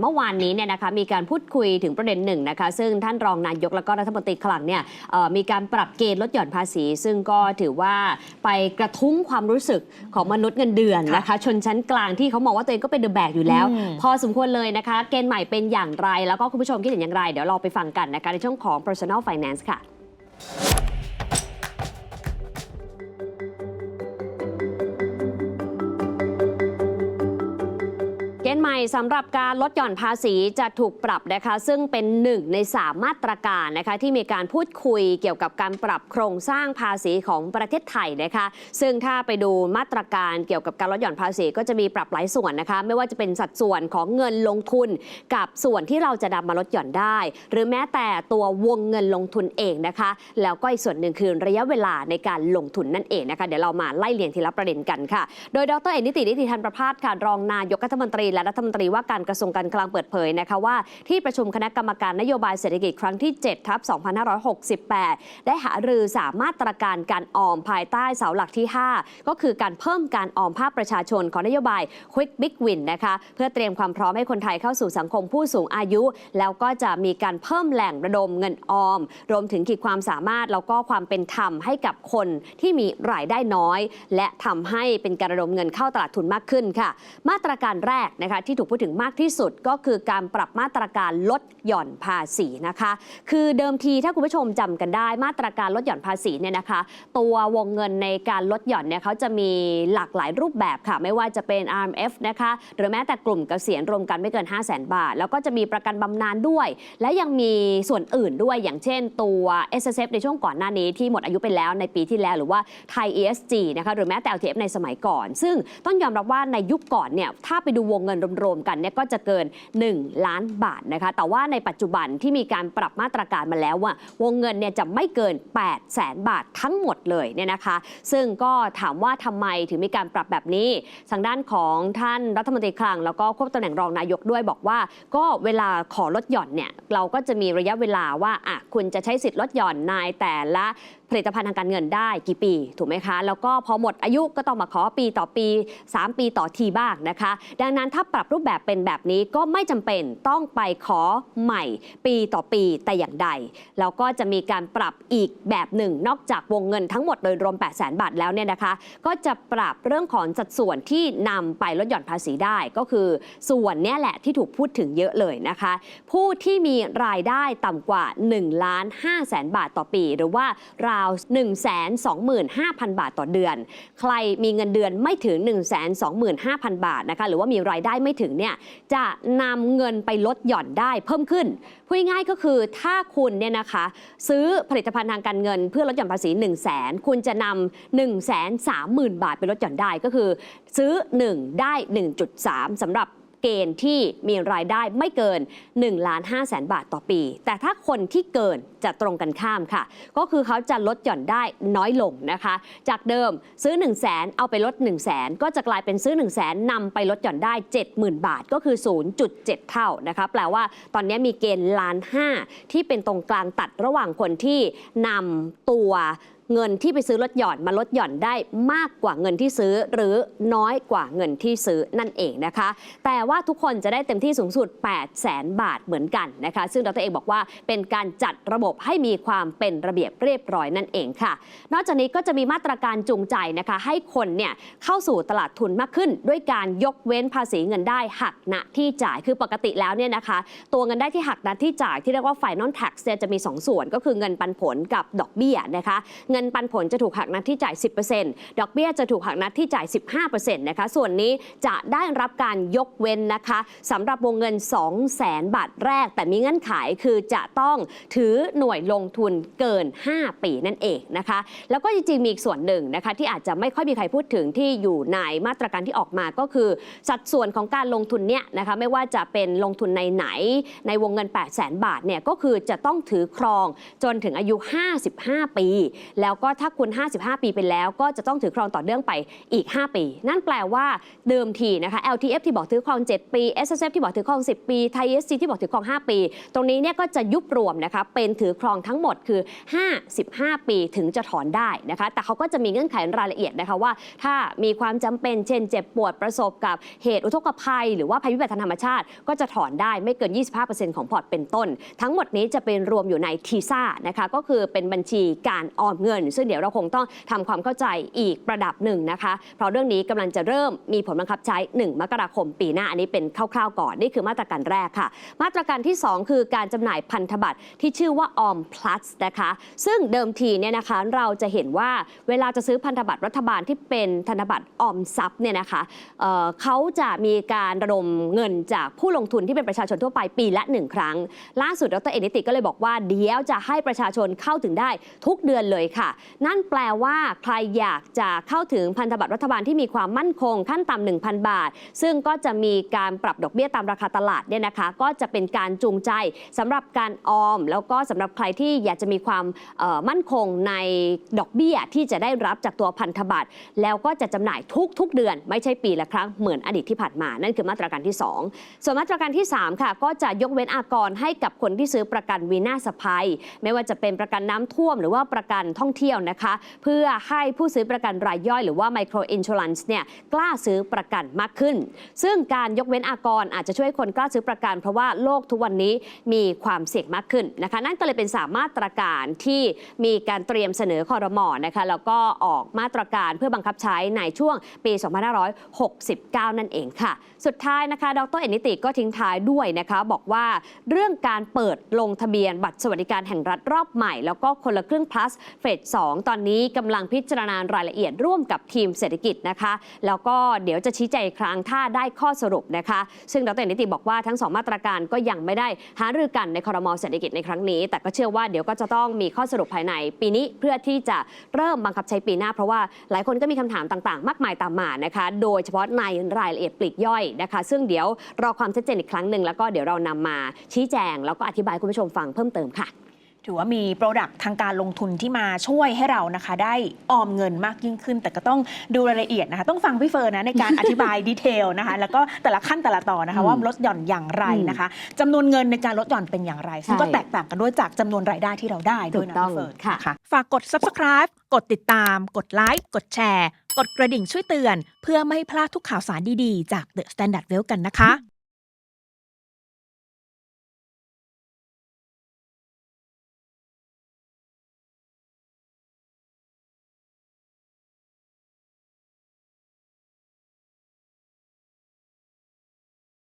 เมื่อวานนี้เนี่ยนะคะมีการพูดคุยถึงประเด็นหนึ่งนะคะซึ่งท่านรองนายกแล้วก็รัฐมนตรีคลังเนี่ยเอ่อมีการปรับเกณฑ์ลดหย่อนภาษี ซึ่งก็ถือว่าไปกระทุ้งความรู้สึกของมนุษย์เงินเดือนนะคะชนชั้นกลางที่เขามองว่าตัวเองก็เป็นเดอะแบกอยู่แล้วอืมพอสมควรเลยนะคะ เกณฑ์ใหม่เป็นอย่างไร แล้วก็คุณผู้ชมคิดเห็นอย่างไร เดี๋ยวเราไปฟังกันนะคะในช่วงของ personal finance ค่ะ ใหม่สำหรับการลดหย่อนภาษีจะถูกปรับนะคะ ซึ่งเป็นหนึ่งในสามมาตรการนะคะ ที่มีการพูดคุยเกี่ยวกับการปรับโครงสร้างภาษีของประเทศไทยนะคะ ซึ่งถ้าไปดูมาตรการเกี่ยวกับการลดหย่อนภาษีก็จะมีปรับหลายส่วนนะคะ ไม่ว่าจะเป็นสัดส่วนของเงินลงทุน กับส่วนที่เราจะนำมาลดหย่อนได้ หรือแม้แต่ตัววงเงินลงทุนเองนะคะ แล้วก็อีกส่วนหนึ่งคือระยะเวลาในการลงทุนนั่นเองนะคะเดี๋ยวเรามาไล่เรียงทีละประเด็นกันค่ะ โดยดรเอกนิตินิติธันประพาสค่ะรองนายกรัฐมนตรีและรัฐมนตรีว่าการกระทรวงการคลังเปิดเผยนะคะว่าที่ประชุมคณะกรรมการนโยบายเศรษฐกิจครั้งที่7ทับ2568 ได้หารือสามมาตรการการออมภายใต้เสาหลักที่ 5 ก็คือการเพิ่มการออมภาคประชาชนของนโยบาย Quick Big Win นะคะเพื่อเตรียมความพร้อมให้คนไทยเข้าสู่สังคมผู้สูงอายุ แล้วก็จะมีการเพิ่มแหล่งระดมเงินออม รวมถึงขีดความสามารถแล้วก็ความเป็นธรรมให้กับคนที่มีรายได้น้อย และทำให้เป็นการระดมเงินเข้าตลาดทุนมากขึ้นค่ะ มาตรการแรกนะคะที่ถูกพูดถึงมากที่สุดก็คือการปรับมาตรการลดหย่อนภาษีนะคะ คือเดิมทีถ้าคุณผู้ชมจำกันได้มาตรการลดหย่อนภาษีเนี่ยนะคะ ตัววงเงินในการลดหย่อนเนี่ยเขาจะมีหลากหลายรูปแบบค่ะ ไม่ว่าจะเป็น RMF นะคะหรือแม้แต่กลุ่มเกษียณรวมกันไม่เกิน 5 0 0 0 0 0บาท แล้วก็จะมีประกันบำนาญด้วย และยังมีส่วนอื่นด้วยอย่างเช่นตัว S S F ในช่วงก่อนหน้านี้ที่หมดอายุไปแล้วในปีที่แล้วหรือว่าไทย E S G นะคะหรือแม้แต่ LTF ในสมัยก่อน ซึ่งต้องยอมรับว่าในยุคก่อนเนี่ยถ้าไปดูวงเงินรวมๆกันเนี่ยก็จะเกิน 1 ล้านบาทนะคะแต่ว่าในปัจจุบันที่มีการปรับมาตรการมาแล้วว่าวงเงินเนี่ยจะไม่เกิน8แสนบาททั้งหมดเลยเนี่ยนะคะ ซึ่งก็ถามว่าทำไมถึงมีการปรับแบบนี้ ทางด้านของท่านรัฐมนตรีคลัง แล้วก็ควบตำแหน่งรองนายกด้วยบอกว่า ก็เวลาขอลดหย่อนเนี่ยเราก็จะมีระยะเวลาว่าอะคุณจะใช้สิทธิ์ลดหย่อนในแต่ละ ผลิตภัณฑ์ทางการเงินได้กี่ปี ถูกไหมคะ แล้วก็พอหมดอายุก็ต้องมาขอปีต่อปี 3 ปีต่อทีบ้างนะคะ ดังนั้นถ้าปรับรูปแบบเป็นแบบนี้ก็ไม่จำเป็นต้องไปขอใหม่ปีต่อปีแต่อย่างใด แล้วก็จะมีการปรับอีกแบบหนึ่ง นอกจากวงเงินทั้งหมดโดยรวม 8 0 0 0 0 0บาทแล้วเนี่ยนะคะ ก็จะปรับเรื่องของสัดส่วนที่นำไปลดหย่อนภาษีได้ ก็คือส่วนนี้แหละที่ถูกพูดถึงเยอะเลยนะคะ ผู้ที่มีรายได้ต่ำกว่า1ล้าน5แสนบาทต่อปี หรือว่าราว1 2 5 0 0 0 บาทต่อเดือน ใครมีเงินเดือนไม่ถึง 1 2 5 0 0 0 บาทนะคะหรือว่ามีรายได้ไม่ถึงเนี่ยจะนำเงินไปลดหย่อนได้เพิ่มขึ้นพูดง่ายก็คือถ้าคุณเนี่ยนะคะซื้อผลิตภัณฑ์ทางการเงิน เพื่อลดหย่อนภาษี 1 0 0 0 0แสนคุณจะนำ1 3 0 0 0 0 บาทไปลดหย่อนได้ก็คือ ซื้อ 1 ได้ 1.3สำหรับ เกณฑ์ที่มีรายได้ไม่เกิน1ล้าน5แสนบาทต่อปี แต่ถ้าคนที่เกินจะตรงกันข้ามค่ะ ก็คือเขาจะลดหย่อนได้น้อยลงนะคะ จากเดิมซื้อ 1 0 0 0 0แสนเอาไปลด 1 0 0 0 0แสนก็จะกลายเป็นซื้อ 1 0 0 0 0แสนนำไปลดหย่อนได้ 70,000 บาทก็คือ 0.7 เท่านะคะ แปลว่าตอนนี้มีเกณฑ์ล้านห้าที่เป็นตรงกลางตัดระหว่างคนที่นำตัว เงินที่ไปซื้อลดหย่อนมาลดหย่อนได้มากกว่าเงินที่ซื้อ หรือน้อยกว่าเงินที่ซื้อนั่นเองนะคะ แต่ว่าทุกคนจะได้เต็มที่สูงสุด 8 0 0แสนบาทเหมือนกันนะคะ ซึ่งดรเอกบอกว่าเป็นการจัดระบบให้มีความเป็นระเบียบเรียบร้อยนั่นเองค่ะ นอกจากนี้ก็จะมีมาตรการจูงใจนะคะ ให้คนเนี่ยเข้าสู่ตลาดทุนมากขึ้น ด้วยการยกเว้นภาษีเงินได้หักณที่จ่ายคือปกติแล้วเนี่ยนะคะ ตัวเงินได้ที่หักณที่จ่ายที่เรียกว่า final tax เนี่ยจะมี 2 ส่วนก็คือเงินปันผลกับดอกเบี้ยนะคะเงินปันผลจะถูกหักนัดที่จ่าย 10%ดอกเบี้ยจะถูกหักนัดที่จ่าย 15%นะคะ ส่วนนี้จะได้รับการยกเว้นนะคะสำหรับวงเงิน 2 0 0แสนบาทแรก แต่มีเงื่อนไขคือจะต้องถือหน่วยลงทุนเกิน 5 ปีนั่นเองนะคะ แล้วก็จริงๆมีอีกส่วนหนึ่งนะคะที่อาจจะไม่ค่อยมีใครพูดถึงที่อยู่ในมาตรการที่ออกมาก็คือ สัดส่วนของการลงทุนเนี่ยนะคะไม่ว่าจะเป็นลงทุนในไหน ในวงเงิน 8 0 0แสนบาทเนี่ยก็คือจะต้องถือครองจนถึงอายุ 55 ปี แล้วแล้วก็ถ้าคุณ 55 ปีไปแล้ว ก็จะต้องถือครองต่อเนื่องไปอีก 5 ปี นั่นแปลว่าเดิมทีนะคะ LTF ที่บอกถือครอง 7 ปี SSF ที่บอกถือครอง 10 ปี ไทย ESG ที่บอกถือครอง 5 ปี ตรงนี้เนี่ยก็จะยุบรวมนะคะเป็นถือครองทั้งหมดคือ 55 ปีถึงจะถอนได้นะคะ แต่เขาก็จะมีเงื่อนไขรายละเอียดนะคะว่า ถ้ามีความจำเป็นเช่น เจ็บปวดประสบกับเหตุอุทกภัย หรือว่าภัยพิบัติธรรมชาติ ก็จะถอนได้ไม่เกิน 25%ของพอร์ตเป็นต้น ทั้งหมดนี้จะเป็นรวมอยู่ในทีซ่านะคะก็คือเป็นบัญชีการออมเงินซึ่งเดี๋ยวเราคงต้องทำความเข้าใจอีกระดับหนึ่งนะคะ เพราะเรื่องนี้กำลังจะเริ่มมีผลบังคับใช้ 1 มกราคมปีหน้า อันนี้เป็นคร่าวๆก่อน นี่คือมาตรการแรกค่ะ มาตรการที่ 2 คือการจำหน่ายพันธบัตรที่ชื่อว่าออม plus นะคะ ซึ่งเดิมทีเนี่ยนะคะเราจะเห็นว่าเวลาจะซื้อพันธบัตรรัฐบาลที่เป็นธนบัตรออมทรัพย์เนี่ยนะคะเเขาจะมีการระดมเงินจากผู้ลงทุนที่เป็นประชาชนทั่วไปปีละหนึ่งครั้ง ล่าสุดดรเอนิติก็เลยบอกว่าเดี๋ยวจะให้ประชาชนเข้าถึงได้ทุกเดือนเลยค่ะนั่นแปลว่าใครอยากจะเข้าถึงพันธบัตรรัฐบาลที่มีความมั่นคงขั้นต่ำ1,000 บาท ซึ่งก็จะมีการปรับดอกเบี้ยตามราคาตลาดเนี่ยนะคะ ก็จะเป็นการจูงใจสำหรับการออม แล้วก็สำหรับใครที่อยากจะมีความมั่นคงในดอกเบี้ยที่จะได้รับจากตัวพันธบัตรแล้วก็จะจำหน่ายทุก ๆ เดือน ไม่ใช่ปีละครั้งเหมือนอดีตที่ผ่านมานั่นคือมาตรการที่ 2 ส่วนมาตรการที่ 3 ค่ะ ก็จะยกเว้นอากรให้กับคนที่ซื้อประกันวีน่าสภัย ไม่ว่าจะเป็นประกันน้ำท่วมหรือว่าประกันท่องเที่ยวนะคะ เพื่อให้ผู้ซื้อประกันรายย่อยหรือว่า micro insurance เนี่ยกล้าซื้อประกันมากขึ้น ซึ่งการยกเว้นอากรอาจจะช่วยให้คนกล้าซื้อประกัน เพราะว่าโลกทุกวันนี้มีความเสี่ยงมากขึ้นนะคะ นั่นก็เลยเป็นสามมาตรการที่มีการเตรียมเสนอคอรมอนะคะแล้วก็ออกมาตรการเพื่อบังคับใช้ในช่วงปี 2569 นั่นเองค่ะ สุดท้ายนะคะ ดรเอนิติก็ทิ้งท้ายด้วยนะคะ บอกว่าเรื่องการเปิดลงทะเบียนบัตรสวัสดิการแห่งรัฐรอบใหม่ แล้วก็คนละครึ่ง plus เฟส2 ตอนนี้กำลังพิจารณารายละเอียดร่วมกับทีมเศรษฐกิจนะคะ แล้วก็เดี๋ยวจะชี้แจงครั้งถ้าได้ข้อสรุปนะคะ ซึ่งดรเอนิติบอกว่าทั้งสองมาตรการก็ยังไม่ได้หารือกันในคอรมอเศรษฐกิจในครั้งนี้ แต่ก็เชื่อว่าเดี๋ยวก็จะต้องมีข้อสรุปภายในปีนี้เพื่อที่จะเริ่มบังคับใช้ปีหน้า เพราะว่าหลายคนก็มีคำถามต่างๆ มากมายตามมานะคะ โดยเฉพาะในรายละเอียดปลีกย่อยนะคะ ซึ่งเดี๋ยวรอความชัดเจนอีกครั้งหนึ่งแล้วก็เดี๋ยวเรานำมาชี้แจง แล้วก็อธิบายคุณผู้ชมฟังเพิ่มเติมค่ะ ถือว่ามีโปรดักต์ทางการลงทุนที่มาช่วยให้เรานะคะ ได้ออมเงินมากยิ่งขึ้น แต่ก็ต้องดูรายละเอียดนะคะ ต้องฟังพี่เฟิร์นนะในการอธิบายดีเทลนะคะ แล้วก็แต่ละขั้นแต่ละตอนนะคะอืมว่าลดหย่อนอย่างไรนะคะจำนวนเงินในการลดหย่อนเป็นอย่างไรซึ่งก็ใช่แตกต่างกันด้วยจากจำนวนรายได้ที่เราได้ด้วยนะถูกต้องพี่เฟิร์นค่ะนฝากกด subscribe กดติดตาม กดไลค์กดแชร์ กดกระดิ่งช่วยเตือน เพื่อไม่ให้พลาดทุกข่าวสารดีๆ จาก The Standard Well กันนะคะ